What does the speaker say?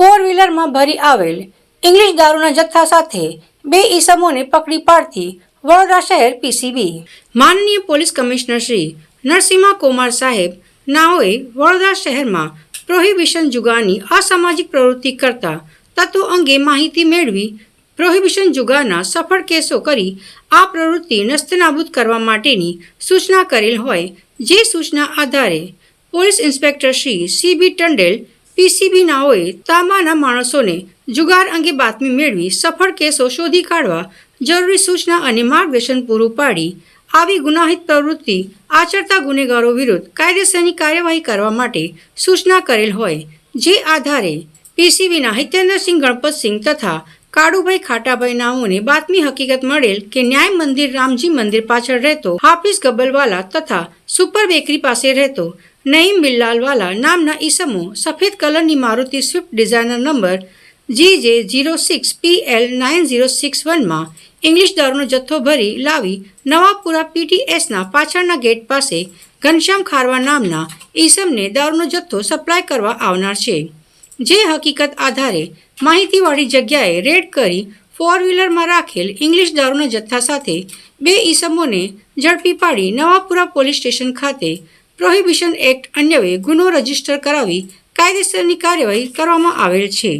Four વ્હીલરમાં ભરી આવેલ English દારૂના જથ્થા સાથે બે ઈસમોને પકડી પાડતી વડોદરા શહેર પીસીબી. માનનીય પોલીસ કમિશનર શ્રી નરસિંહા કુમાર સાહેબ નાઓએ વડોદરા શહેરમાં પ્રોહિબિશન જુગારની અસામાજિક પ્રવૃત્તિ કરતા તત્વો અંગે માહિતી મેળવી પ્રોહિબિશન જુગારના સફળ કેસો કરી આ પ્રવૃત્તિ નસ્તનાબૂદ કરવા માટેની સૂચના કરેલ હોય જે સૂચના આધારે police inspector Shri CB Tandel PCB નાઓએ તાંબાના માણસોને જુગાર અંગે બાતમી મેળવી સફળ કેસો શોધી કાઢવા જરૂરી સૂચના અને માર્ગદર્શન પૂરું પાડી. આવી ગુનાહિત પ્રવૃત્તિ આચરતા ગુનેગારો વિરુદ્ધ કાયદેસરની કાર્યવાહી કરવા માટે સૂચના કરેલ હોય, જે આધારે પીસીબીના હિતેન્દ્રસિંહ ગણપતસિંહ તથા કાળુભાઈ ખાટાભાઈ નામોને બાતમી હકીકત મળેલ કે ન્યાય મંદિર રામજી મંદિર પાછળ રહેતો હાફિઝ ગબ્બલવાલા તથા સુપર બેકરી પાસે રહેતો નઈમ બિલ્લાલવાલા નામના ઈસમો સફેદ કલરની Maruti Swift designer number G J zero six P L nine zero six વનમાં ઇંગ્લિશ દારૂનો જથ્થો ભરી લાવી નવાપુરા પીટીએસના પાછળના ગેટ પાસે ઘનશ્યામ ખારવા નામના ઈસમને દારૂનો જથ્થો સપ્લાય કરવા આવનાર છે જે હકીકત આધારે માહિતીવાળી જગ્યાએ રેડ કરી ફોર વ્હીલરમાં રાખેલ ઇંગ્લિશ દારૂના જથ્થા સાથે બે ઈસમોને ઝડપી પાડી નવાપુરા પોલીસ સ્ટેશન ખાતે પ્રોહિબિશન એક્ટ અન્વયે ગુનો રજિસ્ટર કરાવી કાયદેસરની કાર્યવાહી કરવામાં આવેલ છે.